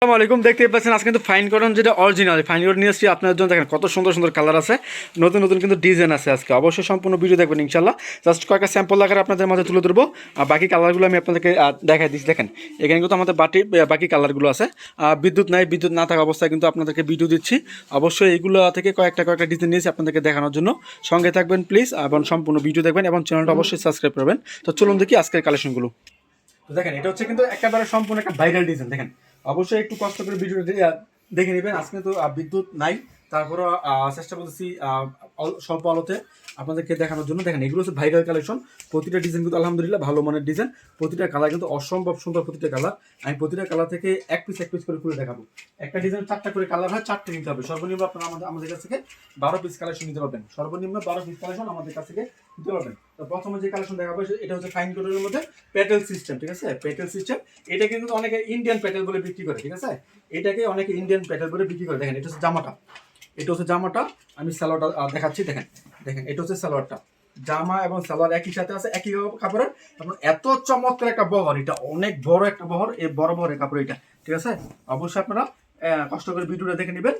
আসসালামু আলাইকুম, দেখতে পাচ্ছেন আজকে কিন্তু ফাইন কটন যেটা অরিজিনাল ফাইন কটন নিয়ে এসেছি আপনার জন্য। দেখেন কত সুন্দর সুন্দর কালার আছে, নতুন নতুন কিন্তু ডিজাইন আছে আজকে। অবশ্যই সম্পূর্ণ ভিডিও দেখবেন ইনশাল্লাহ জাস্ট কয়েকটা স্যাম্পল আকারে আপনাদের মাঝে তুলে ধরবো। আর বাকি কালারগুলো আমি আপনাদেরকে দেখাই দিচ্ছি। দেখেন, এখানে কিন্তু আমাদের বাটি বাকি কালারগুলো আছে। বিদ্যুৎ নাই, বিদ্যুৎ না থাকা অবস্থায় কিন্তু আপনাদেরকে ভিডিও দিচ্ছি। অবশ্যই এগুলো থেকে কয়েকটা কয়েকটা ডিজাইন নিয়েছি আপনাদেরকে দেখানোর জন্য। সঙ্গে থাকবেন প্লিজ এবং সম্পূর্ণ ভিডিও দেখবেন এবং চ্যানেলটা অবশ্যই সাবস্ক্রাইব করবেন। তো চলুন দেখি আজকের কালেকশনগুলো দেখেন, এটা হচ্ছে কিন্তু একেবারে সম্পূর্ণ একটা ভাইরাল ডিজাইন দেখেন অবশ্যই একটু কষ্ট করে ভিডিওটা দেখে নেবেন। আজকে তো বিদ্যুৎ নাই। তারপরে চেষ্টা করতেছি স্বল্প আলোতে আপনাদেরকে দেখানোর জন্য। দেখেন, এগুলো হচ্ছে ভাইরাল কালেকশন প্রতিটা ডিজাইন কিন্তু আলহামদুলিল্লাহ ভালো মানের ডিজাইন প্রতিটা কালার কিন্তু অসম্ভব সুন্দর প্রতিটা কালার আমি প্রতিটা কালার থেকে এক পিস এক পিস করে খুলে দেখাবো। একটা ডিজাইন চারটা করে কালার হয়, চারটে নিতে হবে। সর্বনিম্ন আপনারা আমাদের কাছ থেকে বারো পিস কালেকশন নিতে পারবেন। সর্বনিম্ন বারো পিস কালেকশন আমাদের কাছ থেকে নিতে পারবেন। প্রথমে যে কালেকশন দেখাবো, এটা হচ্ছে ফাইন কোটের মধ্যে প্যাটেল সিস্টেম ঠিক আছে? প্যাটেল সিস্টেম এটা কিন্তু অনেকে ইন্ডিয়ান প্যাটেল বলে বিক্রি করে, ঠিক আছে? এটাকে অনেকে ইন্ডিয়ান প্যাটেল বলে বিক্রি করে। দেখেন, এটা হচ্ছে জামাটা। এটা হচ্ছে জামাটা, আমি সালোয়ারটা দেখাচ্ছি, দেখেন। দেখেন, এটা হচ্ছে সালোয়ারটা। জামা এবং সালোয়ার একই সাথে আছে, একই কাপড়ের। এবং এত চমৎকার একটা বহর, এটা অনেক বড় একটা বহর, এই বড় বহরের কাপড় এটা, ঠিক আছে? অবশ্যই আপনারা কষ্ট করে ভিডিওটা দেখে নেবেন।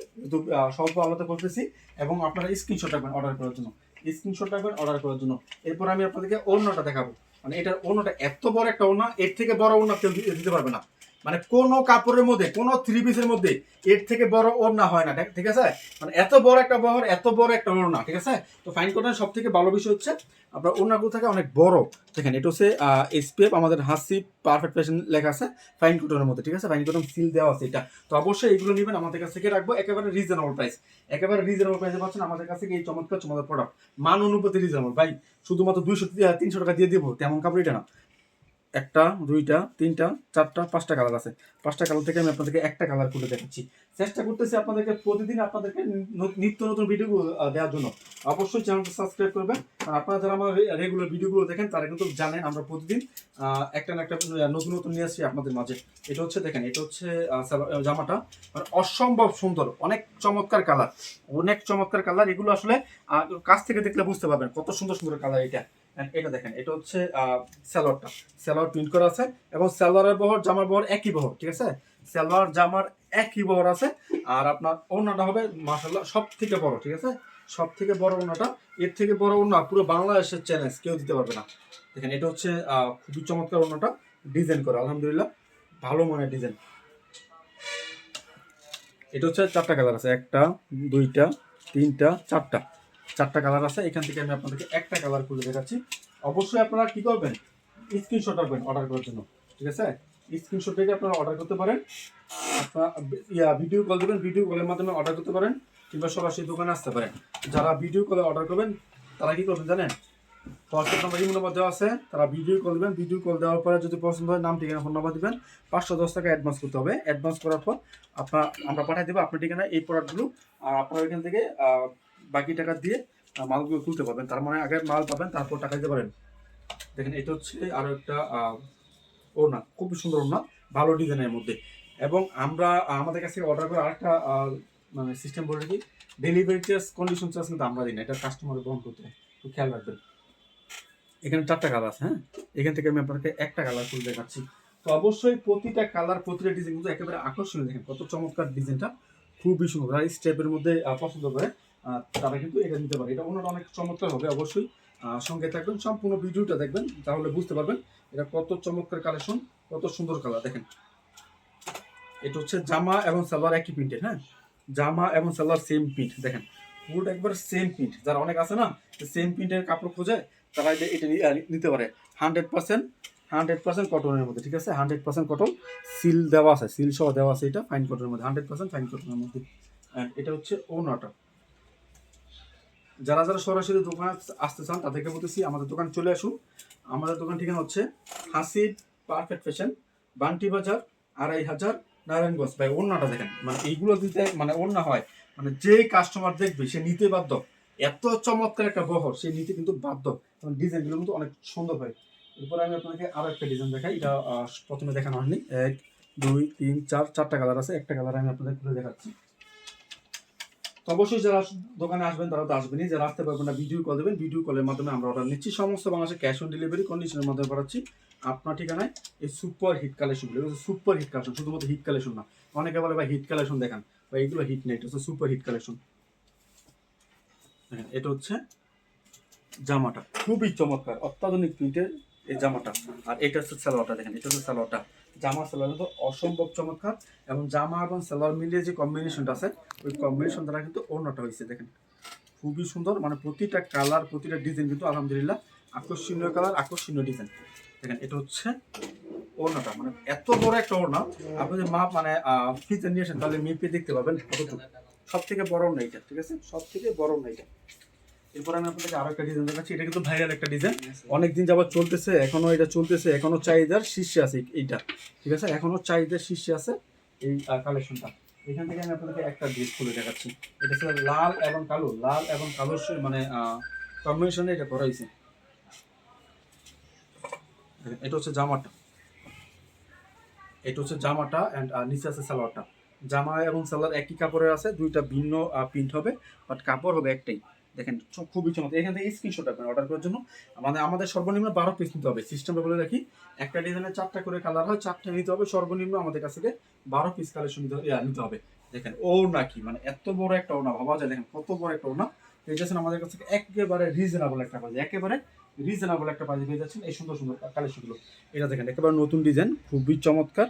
স্বল্প আলোতে করতেছি এবং আপনারা স্ক্রিনশট রাখবেন অর্ডার করার জন্য। স্ক্রিনশট রাখবেন অর্ডার করার জন্য। এরপর আমি আপনাদেরকে অন্যটা দেখাবো। মানে এটার অন্যটা এত বড় একটা অন্য এর থেকে বড় অন্য কেউ দিতে পারবে না। মানে কোনো কাপড়ের মধ্যে, কোনো থ্রি পিসের মধ্যে এর থেকে বড় ওড়না হয় না, ঠিক- আছে? মানে এত বড় একটা বহর এত বড় একটা ওড়না, ঠিক আছে? তো ফাইন কটনের সব থেকে ভালো বিষয় হচ্ছে, আপনার ওড়নাগুলো থাকে অনেক বড়। দেখেন, এটা হচ্ছে এসপিএফ আমাদের হাসি পারফেক্ট ফ্যাশন লেখা আছে ফাইন কটনের মধ্যে, ঠিক আছে? ফাইন কটন সিল দেওয়া আছে এটা। তো অবশ্যই এগুলো নেবেন, আমাদের কাছ থেকে রাখব, একেবারে রিজনেবল প্রাইস একেবারে রিজনেবল প্রাইসে পাচ্ছেন আমাদের কাছ থেকে এই চমৎকার চমৎকার প্রোডাক্ট মান অনুপাতে রিজনেবল ভাই, শুধুমাত্র দুইশো তিনশো টাকা দিয়ে দিব, তেমন কাপড় এটা না। একটা, দুইটা, তিনটা, চারটা, পাঁচটা কালার আছে। পাঁচটা কালার থেকে আমি আপনাদেরকে একটা কালার করে দেখাচ্ছি। চেষ্টা করতেছি আপনাদেরকে প্রতিদিন আপনাদেরকে নিত্য নতুন ভিডিও দেওয়ার জন্য। অবশ্যই চ্যানেলটা সাবস্ক্রাইব করবেন। আর আপনারা যারা আমার রেগুলার ভিডিওগুলো দেখেন, তারা কিন্তু জানেন আমরা প্রতিদিন একটা না একটা নতুন নতুন নিয়ে আসছি আপনাদের মাঝে। এটা হচ্ছে, দেখেন, এটা হচ্ছে জামাটা। মানে অসম্ভব সুন্দর, অনেক চমৎকার কালার অনেক চমৎকার কালার এগুলো আসলে কাছ থেকে দেখলে বুঝতে পারবেন কত সুন্দর সুন্দর কালার এটা। এটা দেখেন, এটা হচ্ছে স্যালোয়ারটা সালোয়ার প্রিন্ট করা আছে এবং সালোয়ারের বহর, জামার বহর একই বহর, ঠিক আছে? সালোয়ার, জামার একই বহর আছে। আর আপনার ওড়নাটা হবে মাসাল্লাহ সব থেকে বড়, ঠিক আছে? সব থেকে বড় ওড়নাটা। এর থেকে বড় ওড়না পুরো বাংলাদেশের চ্যালেঞ্জ কেউ দিতে পারবে না। দেখেন, এটা হচ্ছে খুবই চমৎকার ওড়নাটা ডিজাইন করা, আলহামদুলিল্লাহ, ভালো মানের ডিজাইন এটা হচ্ছে চারটা কালার আছে, একটা, দুইটা, তিনটা, চারটা। চারটা কালার আছে, এখান থেকে আমি আপনাদেরকে একটা কালার খুলে দেখাচ্ছি। অবশ্যই আপনারা কি করবেন? স্ক্রিনশট রাখবেন অর্ডার করার জন্য, ঠিক আছে? স্ক্রিনশট থেকে আপনারা অর্ডার করতে পারেন। আপনারা ইয়া ভিডিও কল দেবেন ভিডিও কলের মাধ্যমে অর্ডার করতে পারেন, কিংবা সরাসরি দোকানে আসতে পারেন। যারা ভিডিও কলে অর্ডার করবেন, তারা কি করবেন জানেন? হোয়াটসঅ্যাপ নাম্বার ইমেল নাম্বার দেওয়া আছে, তারা ভিডিও কল দেবেন। ভিডিও কল দেওয়ার পরে যদি পছন্দ হয়, নাম, ঠিকানা ফোন নাম্বার দেবেন। পাঁচশো দশ টাকা অ্যাডভান্স করতে হবে। অ্যাডভান্স করার পর আপনার, আমরা পাঠিয়ে দেবো আপনার ঠিকানা এই প্রোডাক্টগুলো আর আপনার এখান থেকে বাকি টাকা দিয়ে মালগুলো তুলতে পারবেন। তার মানে আগে মাল পাবেন, তারপর টাকা দিতে পারেন। দেখেন, এটা হচ্ছে আরও একটা ওড়না খুব সুন্দর ওড়না, ভালো ডিজাইনের মধ্যে। এবং আমরা, আমাদের কাছে অর্ডার করে আরেকটা মানে সিস্টেম বলে রাখি। ডেলিভারি চার্জ কন্ডিশন চার্জ কিন্তু আমরা দিই না, এটা কাস্টমারের বহন করতে একটু খেয়াল রাখবেন। এখানে চারটা কালার আছে হ্যাঁ? এখান থেকে আমি আপনাকে একটা কালার খুলে দেখাচ্ছি। তো অবশ্যই প্রতিটা কালার প্রতিটা ডিজাইন কিন্তু একেবারে আকর্ষণীয়। দেখেন, কত চমৎকার ডিজাইনটা খুবই সুন্দর। স্টেপের মধ্যে পছন্দ করে। তারা কিন্তু এটা নিতে পারে। এটা অন্যটা অনেক চমৎকার হবে অবশ্যই। সঙ্গে থাকবেন, সম্পূর্ণ ভিডিওটা দেখবেন, তাহলে বুঝতে পারবেন এটা কত চমৎকার কালেকশন, কত সুন্দর কালার। দেখেন, এটা হচ্ছে জামা এবং সালোয়ার একই প্রিন্টের হ্যাঁ? জামা এবং সালোয়ার সেম প্রিন্ট দেখেন। পুরোটা একবার সেম প্রিন্ট যারা অনেক আছে না সেম প্রিন্টের কাপড় খোঁজে, তারা এটা নিতে পারে। হান্ড্রেড পার্সেন্ট হান্ড্রেড পার্সেন্ট কটনের মধ্যে, ঠিক আছে? হান্ড্রেড পার্সেন্ট কটন সিল দেওয়া আছে সিল সহ দেওয়া আছে এটা ফাইন কটনের মধ্যে হান্ড্রেড পার্সেন্ট ফাইন কটনের মধ্যে। এটা হচ্ছে ওনাটা যারা যারা সরাসরি দোকানে আসতে চান, তাদেরকে বলতেছি, আমাদের দোকান চলে আসুন। আমাদের দোকান ঠিকানা হচ্ছে হাসিব পারফেক্ট ফ্যাশন বান্টি বাজার, আড়াই হাজার নারায়ণগঞ্জ। ভাই, ওড়নাটা দেখেন। মানে এইগুলো দিতে মানে ওড়না হয়। মানে যে কাস্টমার দেখবে, সে নিতে বাধ্য। এত চমৎকার একটা বহর, সে নিতে কিন্তু বাধ্য। এবং ডিজাইনগুলো কিন্তু অনেক সুন্দর হয়। এরপরে আমি আপনাকে আরও একটা ডিজাইন দেখাই। এটা প্রথমে দেখানো হয়নি। এক, দুই, তিন, চার, চারটা কালার আছে। একটা কালার আমি আপনাদের খুলে দেখাচ্ছি। অবশ্যই যারা দোকানে আসবেন, তারা তো আসবেনই। যারা আসতে পারবেন না ভিডিও কল দেবেন। ভিডিও কলের মাধ্যমে আমরা অর্ডার নিচ্ছি। সমস্ত বাংলাদেশে ক্যাশ অন ডেলিভারি কন্ডিশনের মাধ্যমে পাঠাচ্ছি। আপনার ঠিকানায় এই সুপার হিট কালেকশনগুলো সুপার হিট কালেকশন শুধুমাত্র হিট কালেকশন না। অনেকে বলে, ভাই হিট কালেকশন দেখান। বা এগুলো হিট নেই এটা হচ্ছে সুপার হিট কালেকশন দেখেন, এটা হচ্ছে জামাটা। খুবই চমৎকার। অত্যাধুনিক প্রিন্টের এই জামাটা। আর এটা হচ্ছে সালোয়ারটা, দেখেন, এটা হচ্ছে সালোয়ারটা। জামা সালোয়ার কিন্তু অসম্ভব চমৎকার। এবং জামা এবং সালোয়ার মিলিয়ে যে কম্বিনেশনটা আছে, ওই কম্বিনেশন দ্বারা কিন্তু অন্যটা হয়েছে, দেখেন। খুবই সুন্দর মানে প্রতিটা কালার প্রতিটা ডিজাইন কিন্তু আলহামদুলিল্লাহ আকর্ষণীয় কালার আকর্ষণীয় ডিজাইন দেখেন, এটা হচ্ছে ওড়নাটা মানে এত বড় একটা ওড়না। আপনি যদি মাপ মানে ফিতে নিয়ে আসেন, তাহলে মেপে দেখতে পাবেন সব থেকে বড় ওড়না এটা, ঠিক আছে? সব থেকে বড় ওড়না এটা। এরপর আমি আপনাদেরকে আরও একটা ডিজাইন দেখাচ্ছি। এটা কিন্তু ভাইরাল একটা ডিজাইন অনেকদিন যাবত চলতেছে এখনও এটা চলতেছে এখনও চাহিদার শীর্ষে আছে এইটা। ঠিক আছে? এখনও চাহিদার শীর্ষে আছে এই কালেকশনটা এখান থেকে আমি আপনাদেরকে একটা ড্রেস খুলে দেখাচ্ছি। এটা হচ্ছে লাল এবং কালো। লাল এবং কালো মানে কম্বিনেশনে এটা করা হয়েছে। এটা হচ্ছে জামাটা। এটা হচ্ছে জামাটা অ্যান্ড নিচে আছে সালোয়ারটা। জামা এবং সালোয়ার একই কাপড়ের আছে দুইটা ভিন্ন প্রিন্ট হবে বাট কাপড় হবে একটাই। দেখেন খুবই চমৎকার। এখান থেকে স্ক্রিনশট আপনার অর্ডার করার জন্য মানে আমাদের সর্বনিম্ন বারো পিস নিতে হবে। সিস্টেমটা বলে রাখি, একটা ডিজাইনের চারটা করে কালার হয়, চারটা নিতে হবে, সর্বনিম্ন আমাদের কাছ থেকে বারো পিস কালেকশন নিতে হবে দেখেন ও নাকি মানে এত বড় একটা ওনা ভাবা যায়, দেখেন কত বড় একটা ওনা পেয়ে যাচ্ছেন আমাদের কাছ থেকে একেবারে রিজনেবল একটা প্রাইস একেবারে রিজনেবল একটা প্রাইস পেয়ে যাচ্ছেন এই সুন্দর সুন্দর কালেকশনগুলো এটা দেখেন, একেবারে নতুন ডিজাইন খুবই চমৎকার।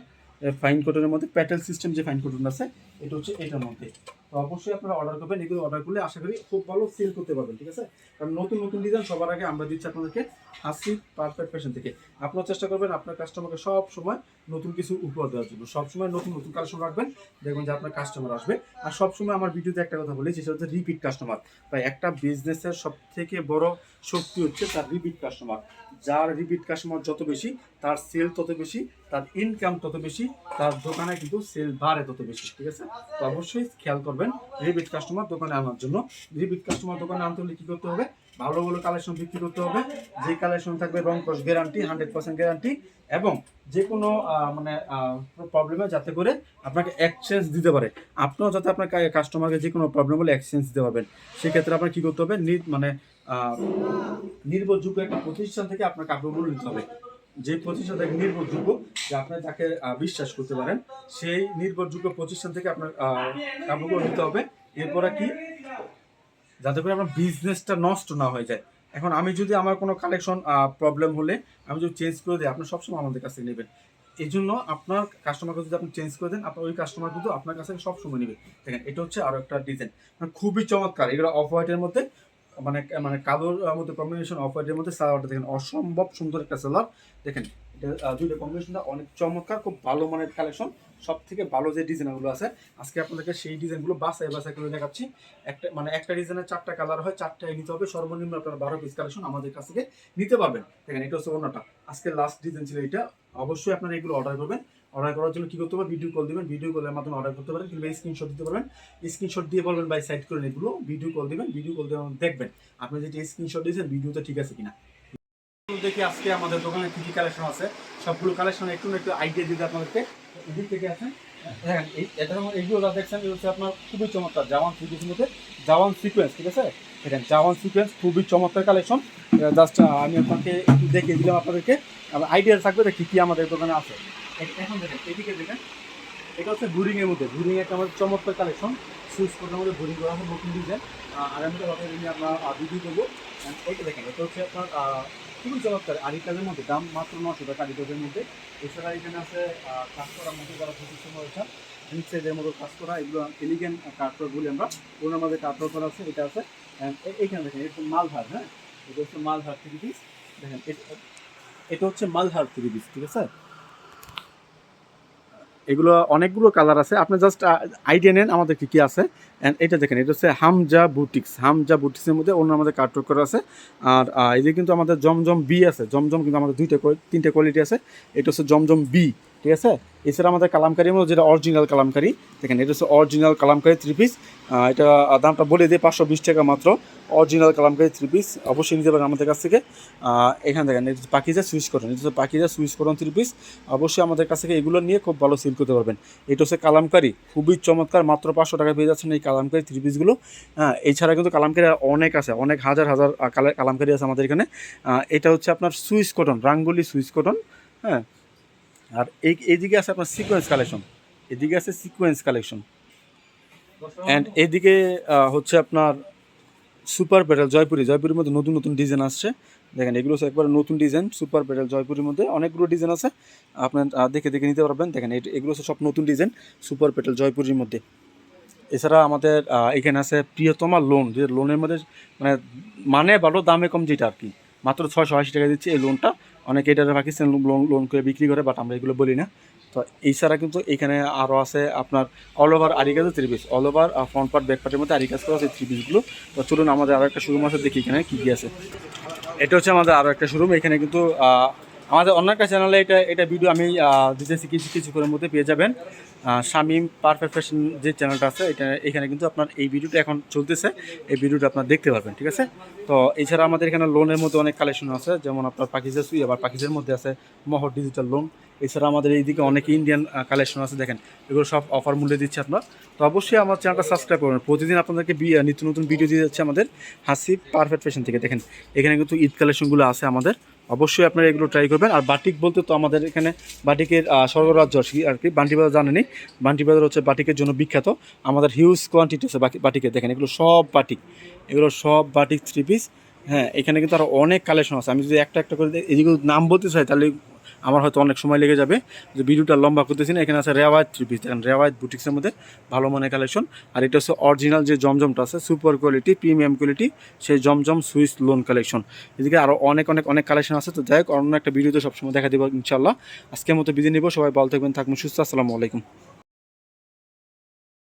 ফাইন কটনের মধ্যে প্যাটেল সিস্টেম যে ফাইন কটন আছে এটা হচ্ছে এটার মধ্যে। তো অবশ্যই আপনারা অর্ডার করবেন। এগুলো অর্ডার করলে আশা করি খুব ভালো সেল করতে পারবেন, ঠিক আছে? কারণ নতুন নতুন ডিজাইন সবার আগে আমরা দিচ্ছি আপনাদেরকে হাসি পারফেক্ট ফ্যাশন থেকে। আপনারা চেষ্টা করবেন আপনার কাস্টমারকে সব সময় নতুন কিছু উপহার দেওয়ার জন্য। সব সময় নতুন নতুন কালেকশন রাখবেন, দেখবেন যে আপনার কাস্টমার আসবে। আর সব সময় আমার ভিডিওতে একটা কথা বলি, সেটা হচ্ছে রিপিট কাস্টমার তাই একটা বিজনেসের সব থেকে বড় শক্তি হচ্ছে তার রিপিট কাস্টমার যার রিপিট কাস্টমার যত বেশি, তার সেল তত বেশি, তার ইনকাম তত বেশি, তার দোকানে কিন্তু সেল বাড়ে তত বেশি, ঠিক আছে? তো অবশ্যই খেয়াল করবেন রিপিট কাস্টমার দোকানে আনার জন্য। রিপিট কাস্টমার দোকানে আনতে হলে কী করতে হবে? ভালো ভালো কালেকশন বিক্রি করতে হবে। যে কালেকশন থাকবে রং কস গ্যারান্টি হান্ড্রেড পার্সেন্ট গ্যারান্টি এবং যে কোনো মানে প্রবলেমে যাতে করে আপনাকে এক্সচেঞ্জ দিতে পারে। আপনিও যাতে আপনার কাস্টমারকে যে কোনো প্রবলেম হলে এক্সচেঞ্জ দিতে পারবেন। সেক্ষেত্রে আপনার কী করতে হবে? মানে নির্ভরযোগ্য একটা প্রতিষ্ঠান থেকে আপনার কাপড়গুলো নিতে হবে। যে প্রতিষ্ঠান থেকে নির্ভরযোগ্য যে আপনি যাকে বিশ্বাস করতে পারেন, সেই নির্ভরযোগ্য প্রতিষ্ঠান থেকে আপনার কাপড়গুলো নিতে হবে। এরপরে কি? যাতে করে আপনার বিজনেসটা নষ্ট না হয়ে যায়। এখন আমি যদি আমার কোনো কালেকশন প্রবলেম হলে আমি যদি চেঞ্জ করে দিই, আপনি সবসময় আমাদের কাছে নেবেন। এই জন্য আপনার কাস্টমারকে যদি আপনি চেঞ্জ করে দেন, আপনার ওই কাস্টমার কিন্তু আপনার কাছে সবসময় নেবে। দেখেন, এটা হচ্ছে আরও একটা ডিজাইন মানে খুবই চমৎকার। এগুলো অফ হোয়াইটের মধ্যে মানে মানে কালোর মধ্যে কম্বিনেশন অফ হোয়াইটের মধ্যে, সালোয়ারটা দেখেন, অসম্ভব সুন্দর একটা সালোয়ার। দেখেন দুইটা কম্বিনেশনটা অনেক চমৎকার, খুব ভালো মানের কালেকশন সব থেকে ভালো যে ডিজাইনগুলো আছে, আজকে আপনাদেরকে সেই ডিজাইনগুলো বাসায় বাসায় করে দেখাচ্ছি। একটা মানে একটা ডিজাইনের চারটা কালার হয় চারটায় নিতে হবে। সর্বনিম্ন আপনারা বারো পিস কালেকশন আমাদের কাছ থেকে নিতে পারবেন। দেখেন, এটা হচ্ছে অন্যটা। আজকে লাস্ট ডিজাইন ছিল এটা। অবশ্যই আপনারা এগুলো অর্ডার করবেন। অর্ডার করার জন্য কি করতে হবে? ভিডিও কল দিবেন। ভিডিও কলের মাধ্যমে অর্ডার করতে পারেন কিংবা স্ক্রিনশট দিতে পারবেন। স্ক্রিনশট দিয়ে বলবেন বাই সাইড করেন এগুলো। ভিডিও কল দিবেন। ভিডিও কল দিয়ে দেখবেন। আপনি যেটা স্ক্রিনশট দিয়েছেন ভিডিওটা ঠিক আছে কিনা। দেখি আজকে আমাদের দোকানে কি কি কালেকশন আছে। সবগুলো কালেকশন একটু একটু আইডিয়া দিতে আপনাদেরকে। এদিক থেকে আছেন দেখেন, এই এটা এইগুলো দেখছেন হচ্ছে আপনার খুবই চমৎকার জাওয়ান থ্রি মধ্যে। জাওয়ান সিকোয়েন্স ঠিক আছে? দেখেন জাওয়ান সিকোয়েন্স খুবই চমৎকার কালেকশন জাস্ট আমি আপনাকে একটু দেখিয়ে দিলাম আপনাদেরকে। আইডিয়া থাকবে যে কী কী আমাদের দোকানে আছে। এখন দেখেন, এদিকে দেখেন। এটা হচ্ছে বুরিং এর মধ্যে। বুরিং একটা আমাদের চমৎকার কালেকশন সুইচ কোডের মধ্যে বুরিং করা হয় নতুন ডিজাইন আগামীতে কথা নিয়ে আমরা ভিডিও দেবো এইটা দেখেন, এটা হচ্ছে আপনার খুবই চমৎকার। আড়ি কাজের মধ্যে দাম মাত্র নশো টাকা আড়ি কাজের মধ্যে এছাড়া এখানে আছে কাজ করার মধ্যে যারা প্রতিষ্ঠান রয়েছে ইনসাইডের মতো কাজ করা, এগুলো এলিগেন কাঠর বলি আমরা। ওনার মধ্যে কাঠর করা আছে, এটা আছে এইখানে দেখেন, এটা মালহার হ্যাঁ? এটা হচ্ছে মালহার থ্রি পিস দেখেন এটা- এটা হচ্ছে মালহার থ্রি পিস ঠিক আছে? এগুলো অনেকগুলো কালার আছে। আপনি জাস্ট আইডিয়া নেন আমাদের কী কী আছে। অ্যান্ড এটা দেখেন, এটা হচ্ছে হামজা বুটিক্স হামজা বুটিক্সের মধ্যে অন্য আমাদের কার্টক করা আছে। আর এদিকে কিন্তু আমাদের জমজম বি আছে। জমজম কিন্তু আমাদের দুইটা তিনটে কোয়ালিটি আছে। এটা হচ্ছে জমজম বি ঠিক আছে? এছাড়া আমাদের কালামকারির মধ্যে যেটা অরিজিনাল কালামকারি। দেখেন, এটা হচ্ছে অরিজিনাল কালামকারি থ্রি পিস এটা দামটা বলে দিই, পাঁচশো বিশ টাকা মাত্র। অরিজিনাল কালামকারি থ্রি পিস অবশ্যই নিতে পারেন আমাদের কাছ থেকে। এখানে দেখেন, এটা হচ্ছে পাখিজা সুইচ করুন এটা হচ্ছে পাখিজা সুইচ করুন থ্রি পিস অবশ্যই আমাদের কাছ থেকে এগুলো নিয়ে খুব ভালো সেল করতে পারবেন। এটা হচ্ছে কালামকারি, খুবই চমৎকার, মাত্র পাঁচশো টাকা পেয়ে যাচ্ছেন এই কালামকারি থ্রি পিসগুলো হ্যাঁ এছাড়া কিন্তু কালামকারি অনেক আছে, অনেক হাজার হাজার কালামকারি আছে আমাদের এখানে। এটা হচ্ছে আপনার সুইচ কটন রাঙ্গুলি সুইচ কটন হ্যাঁ আর এই, এইদিকে আছে আপনার সিকোয়েন্স কালেকশন এদিকে আছে সিকোয়েন্স কালেকশন অ্যান্ড এদিকে হচ্ছে আপনার সুপার পেডাল জয়পুরি। জয়পুরির মধ্যে নতুন নতুন ডিজাইন আসছে। দেখেন, এগুলো হচ্ছে একবার নতুন ডিজাইন সুপার পেডাল জয়পুরির মধ্যে অনেকগুলো ডিজাইন আছে। আপনার দেখে দেখে নিতে পারবেন। দেখেন এগুলো হচ্ছে সব নতুন ডিজাইন সুপার পেডাল জয়পুরির মধ্যে। এছাড়া আমাদের এখানে আছে প্রিয়তমা লোন যে লোনের মধ্যে মানে মানে ভালো, দামে কম যেটা আর কি। মাত্র ছয়শো আশি টাকা দিচ্ছে এই লোনটা অনেকে এটা পাকিস্তান লোন লোন করে বিক্রি করে বাট আমরা এগুলো বলি না। তো এছাড়া কিন্তু এখানে আরও আছে আপনার all over আরিকাজের three piece all over front part back পার্টের মধ্যে আরিকাজ করা আছে থ্রি পিসগুলো তো চলুন, আমাদের আরও একটা শোরুম আছে, দেখি এখানে কী কী আছে। এটা হচ্ছে আমাদের আরও একটা শোরুম এখানে কিন্তু আমাদের অন্য একটা চ্যানেলে এটা এটা ভিডিও আমি দিতেছি কিছু কিছুক্ষণের মধ্যে পেয়ে যাবেন। শামিম পারফেক্ট ফ্যাশন যে চ্যানেলটা আছে, এটা, এখানে কিন্তু আপনার এই ভিডিওটা এখন চলতেছে। এই ভিডিওটা আপনার দেখতে পারবেন, ঠিক আছে? তো এছাড়া আমাদের এখানে লোনের মধ্যে অনেক কালেকশন আছে, যেমন আপনার পাকিজা সুই, আবার পাকিজের মধ্যে আছে মহর ডিজিটাল লোন এছাড়া আমাদের এইদিকে অনেক ইন্ডিয়ান কালেকশন আছে, দেখেন। এগুলো সব অফার মূল্যে দিচ্ছে আপনার। তো অবশ্যই আমার চ্যানেলটা সাবস্ক্রাইব করবেন। প্রতিদিন আপনাদেরকে নিত্য নতুন ভিডিও দিয়ে যাচ্ছে আমাদের হাসি পারফেক্ট ফ্যাশন থেকে। দেখেন, এখানে কিন্তু ঈদ কালেকশনগুলো আছে আমাদের। অবশ্যই আপনারা এগুলো ট্রাই করবেন। আর বাটিক বলতে তো আমাদের এখানে বাটিকের স্বর্গরাজ্য আর কি- বান্টি বাজার জানেনি বান্টি বাজার হচ্ছে বাটিকের জন্য বিখ্যাত। আমাদের হিউজ কোয়ান্টিটি আছে বাকি বাটিকের, দেখেন, এগুলো সব বাটিক। এগুলো সব বাটিক থ্রি পিস হ্যাঁ এখানে কিন্তু আরও অনেক কালেকশন আছে। আমি যদি একটা একটা করে এদিকে নাম বলতে চাই, তাহলে আমার হয়তো অনেক সময় লেগে যাবে যে ভিডিওটা লম্বা করতেছি না, এখানে আছে রেওয়ায়ত থ্রি পিস দেখেন রেওয়ায়ত বুটিক্সের মধ্যে ভালো মনে কালেকশন আর এটা হচ্ছে অরিজিনাল যে জমজমটা আছে সুপার কোয়ালিটি প্রিমিয়াম কোয়ালিটি সেই জমজম সুইস লোন কালেকশন এদিকে আরও অনেক অনেক অনেক কালেকশন আছে। তো যাই হোক, অন্য একটা ভিডিওতে সবসময় দেখা দেবো ইনশাল্লাহ আজকের মতো বিদায় নিব। সবাই ভালো থাকবেন থাকবেন, সুস্থ। আসসালামু আলাইকুম।